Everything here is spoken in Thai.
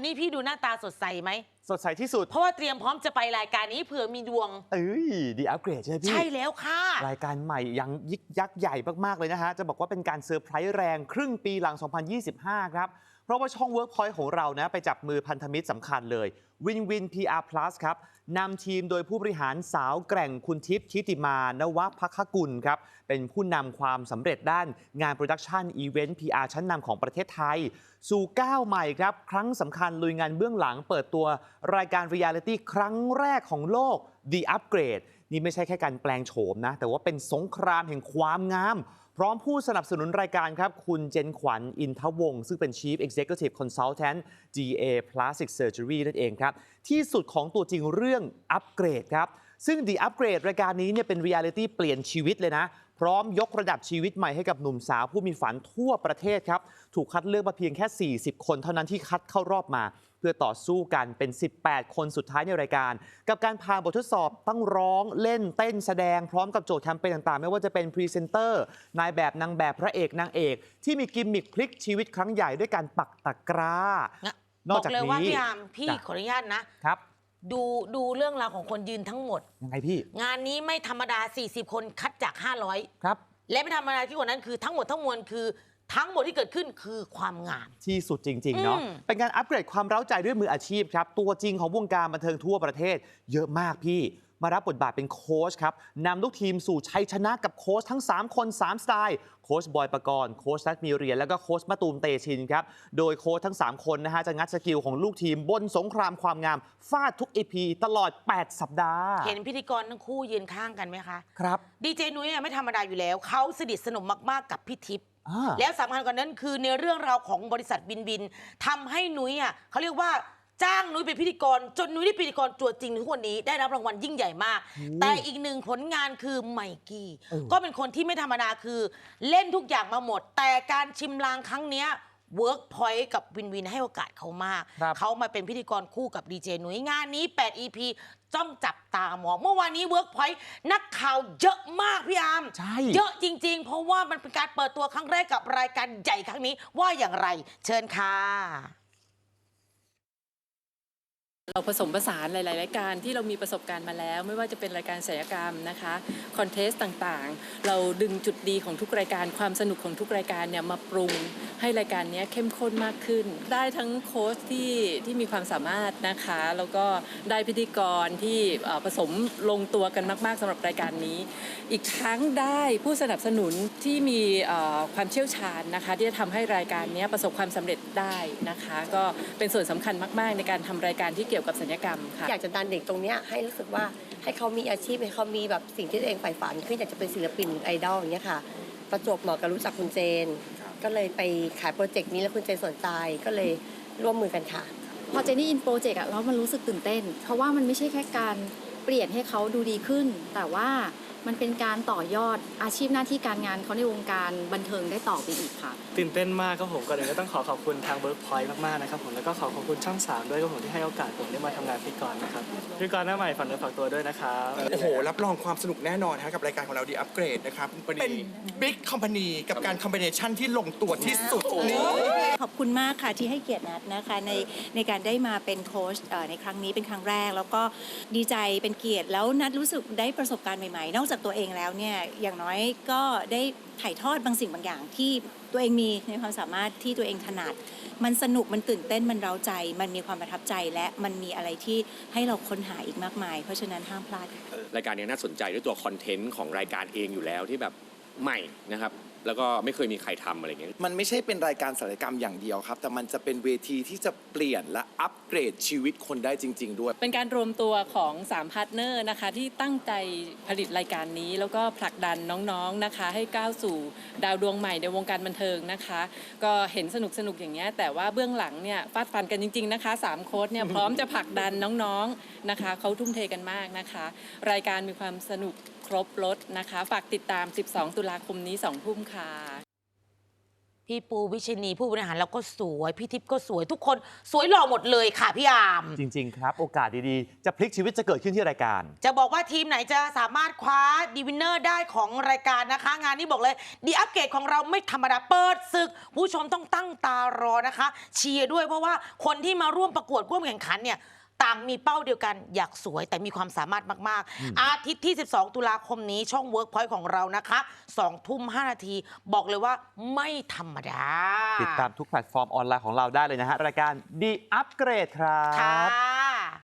วันนี้พี่ดูหน้าตาสดใสไหม สดใสที่สุด เพราะว่าเตรียมพร้อมจะไปรายการนี้เผื่อมีดวง เอ้ยดีอัปเกรดใช่ไหมพี่ ใช่แล้วค่ะ รายการใหม่ยังยิกยักษ์ใหญ่มาก ๆ เลยนะฮะ จะบอกว่าเป็นการเซอร์ไพรส์แรงครึ่งปีหลัง 2025 ครับเพ ราะว่าช่อง Workpoint ของเรานะไปจับมือพันธมิตรสำคัญเลย Win Win PR Plus ครับนำทีมโดยผู้บริหารสาวแกร่งคุณทิพย์ทิติมานวพักกุลครับ เป็นผู้นำความสำเร็จด้านงานโปรดักชันอีเวนต์ PR ชั้นนำของประเทศไทย สู่ก้าวใหม่ครับ ครั้งสำคัญลุยงานเบื้องหลังเปิดตัวรายการ Reality ครั้งแรกของโลก The Upgrade นี่ไม่ใช่แค่การแปลงโฉมนะ แต่ว่าเป็นสงครามแห่งความงาม ร้อมผู้สนับสนุนรายการครับ คุณเจนขวัญอินทวงศ์ซึ่งเป็น Chief Executive Consultant GA Plastic Surgery นั่นเองครับ ที่สุดของตัวจริงเรื่องอัปเกรดครับ ซึ่ง The Upgrade รายการนี้เนี่ยเป็น Reality เปลี่ยนชีวิตเลยนะ พร้อมยกระดับชีวิตใหม่ให้กับหนุ่มสาวผู้มีฝันทั่วประเทศครับ ถูกคัดเลือกมาเพียงแค่ 40 คนเท่านั้นที่คัดเข้ารอบมา เพื่อต่อสู้กันเป็น 18 คนสุดท้ายในรายการ กับการผ่านบททดสอบต้องร้องเล่นเต้นแสดงพร้อมกับโจทย์แคมเปญต่างๆ ไม่ว่าจะเป็นพรีเซนเตอร์นายแบบนางแบบพระเอกนางเอก ที่มีกิมมิคพลิกชีวิตครั้งใหญ่ด้วยการปักตะกร้า นบอกอกจากเลยว่านี้พี่อามพี่จ้ะขออนุญาตนะครับ ดูดูเรื่องราวของคนยืนทั้งหมด ยังไงพี่งานนี้ไม่ธรรมดา 40 คนคัดจาก 500 ครับ และไม่ธรรมดาที่กว่านั้นคือทั้งหมดทั้งมวลคือทั้งหมดที่เกิดขึ้นคือความงาม ที่สุดจริง ๆ เนาะอืม เป็นการอัปเกรดความเร้าใจด้วยมืออาชีพครับ ตัวจริงของวงการบันเทิงทั่วประเทศ เยอะมากพี่ มารับบทบาทเป็นโค้ชครับนำลูกทีมสู่ชัยชนะกับโค้ชทั้ง 3 คน 3 สไตล์ โค้ชบอยประกรณ์โค้ชนัทมีเรียน แล้วก็โค้ชมะตูมเตชินครับ โดยโค้ชทั้ง 3 คนนะฮะจะงัดสกิลของลูกทีมบนสงครามความงามฟาดทุก EP ตลอด 8 สัปดาห์ เห็นพิธีกรทั้งคู่ยืนข้างกันไหมคะ ครับ ดีเจนุ้ยเนี่ยไม่ธรรมดาอยู่แล้ว เขาสนิทสนมมากๆกับพี่ทิพย์อ่าแล้วสำคัญกว่านั้นคือในเรื่องราวของบริษัทบินบินทำให้นุ้ยอะเขาเรียกว่า จ้างนุ้ยเป็นพิธีกร จนนุ้ยได้พิธีกรตัวจริงทุกวันนี้ได้รับรางวัลยิ่งใหญ่มาก แต่อีกหนึ่งผลงานคือไมกี้เออก็เป็นคนที่ไม่ธรรมดาคือเล่นทุกอย่างมาหมด แต่การชิมลางครั้งเนี้ยเวิร์กพอยต์กับวินวินให้โอกาสเขามากครับเขามาเป็นพิธีกรคู่กับดีเจนุ้ยงานนี้ 8 EP จ้องจับตามอง เมื่อวานนี้เวิร์กพอยต์นักข่าวเยอะมากพี่อาร์มใช่เยอะจริง ๆ เพราะว่ามันเป็นการเปิดตัวครั้งแรกกับรายการใหญ่ครั้งนี้ว่าอย่างไร เชิญค่ะ เราผสมผสานหลาย ๆ รายการที่เรามีประสบการณ์มาแล้ว ไม่ว่าจะเป็นรายการศิลปกรรมนะคะคอนเทสต์ต่างๆ เราดึงจุดดีของทุกรายการความสนุกของทุกรายการเนี่ยมาปรุงให้รายการนี้เข้มข้นมากขึ้น ได้ทั้งโค้ชที่ที่มีความสามารถนะคะ แล้วก็ได้พิธีกรที่ผสมลงตัวกันมาก ๆสำหรับรายการนี้ อีกทั้งได้ผู้สนับสนุนที่มีความเชี่ยวชาญนะคะ ที่จะทำให้รายการนี้ประสบความสำเร็จได้นะคะ ก็เป็นส่วนสำคัญมาก ๆ ในการทำรายการที่เกี่ยวกับศัลยกรรมค่ะอยากจะดันเด็กตรงเนี้ยให้รู้สึกว่าให้เขามีอาชีพให้เขามีแบบสิ่งที่ตัวเองใฝ่ฝันขึ้นอยากจะเป็นศิลปินไอดอลอย่างเงี้ยค่ะ ประจวบเหมาะกับรู้จักคุณเจน ก็เลยไปขายโปรเจกต์นี้แล้วคุณเจนสนใจก็เลยร่วมมือกันค่ะ พอเจนนี่อินโปรเจกต์อะแล้วมันรู้สึกตื่นเต้น เพราะว่ามันไม่ใช่แค่การเปลี่ยนให้เขาดูดีขึ้น แต่ว่า มันเป็นการต่อยอดอาชีพหน้าที่การงานเขาในวงการบันเทิงได้ต่อไปอีกค่ะ ตื่นเต้นมากครับผมก่อนอื่นก็ต้องขอขอบคุณทาง Workpoint มากๆนะครับผมแล้วก็ขอขอบคุณช่อง 3 ด้วยครับผมที่ให้โอกาสผมได้มาทำงานพิธีกรนะครับพิธีกรหน้าใหม่ฝันเนื้อฝากตัวด้วยนะครับโอ้โห รับรองความสนุกแน่นอนฮะกับรายการของเราดีอัปเกรดนะครับเป็นบิ๊กคอมพานีกับการคอมบิเนชันที่ลงตัวที่สุดนี่ขอบคุณมากค่ะที่ให้เกียรตินัดนะคะในในการได้มาเป็นโค้ชเอ่อในครั้งนี้เป็นครั้งแรก แล้วก็ดีใจเป็นเกียรติแล้วนัดรู้สึกได้ประสบการณ์ใหม่ๆนอกจากตัวเองแล้วเนี่ยอย่างน้อยก็ได้ถ่ายทอดบางสิ่งบางอย่างที่ตัวเองมีในความสามารถที่ตัวเองถนัด มันสนุกมันตื่นเต้นมันเร้าใจ มันมีความประทับใจและมันมีอะไรที่ให้เราค้นหาอีกมากมาย เพราะฉะนั้นห้ามพลาดค่ะ รายการนี้น่าสนใจด้วยตัวคอนเทนต์ของรายการเองอยู่แล้วที่แบบ ใหม่นะครับ แล้วก็ไม่เคยมีใครทำอะไรอย่างเงี้ย มันไม่ใช่เป็นรายการศัลยกรรมอย่างเดียวครับ แต่มันจะเป็นเวทีที่จะเปลี่ยนและอัปเกรดชีวิตคนได้จริง ๆ ด้วย เป็นการรวมตัวของ3พาร์ทเนอร์นะคะ ที่ตั้งใจผลิตรายการนี้ แล้วก็ผลักดันน้องๆนะคะ ให้ก้าวสู่ดาวดวงใหม่ในวงการบันเทิงนะคะ ก็เห็นสนุกสนุกๆอย่างเงี้ยแต่ว่าเบื้องหลังเนี่ยฟาดฟันกันจริง ๆ นะคะสามโค้ดเนี่ยพร้อมจะผลักดันน้องๆนะคะเขาทุ่มเทกันมากนะคะ รายการมีความสนุกค รบรถนะคะ ฝากติดตาม 12 ตุลาคมนี้2ทุ่มค่ะ พี่ปูวิชนีผู้บริหารเราก็สวย พี่ทิพย์ก็สวยทุกคนสวยหล่อหมดเลยค่ะพี่อาม จริง ๆ ครับ โอกาสดีๆ จะพลิกชีวิตจะเกิดขึ้นที่รายการ จะบอกว่าทีมไหนจะสามารถคว้าดีวินเนอร์ได้ของรายการนะคะ งานนี้บอกเลยดีอัปเกรดของเราไม่ธรรมดาเปิดศึก ผู้ชมต้องตั้งตารอนะคะ เชียร์ด้วยเพราะว่าคนที่มาร่วมประกวดร่วมแข่งขันเนี่ย ต่างมีเป้าเดียวกันอยากสวยแต่มีความสามารถมากๆ อาทิตย์ที่ 12 ตุลาคมนี้ช่อง Workpoint ของเรานะคะ2ทุ่ม5นาที บอกเลยว่าไม่ธรรมดา ติดตามทุกแพลตฟอร์มออนไลน์ของเราได้เลยนะฮะ รายการดีอัปเกรดครับค่ะ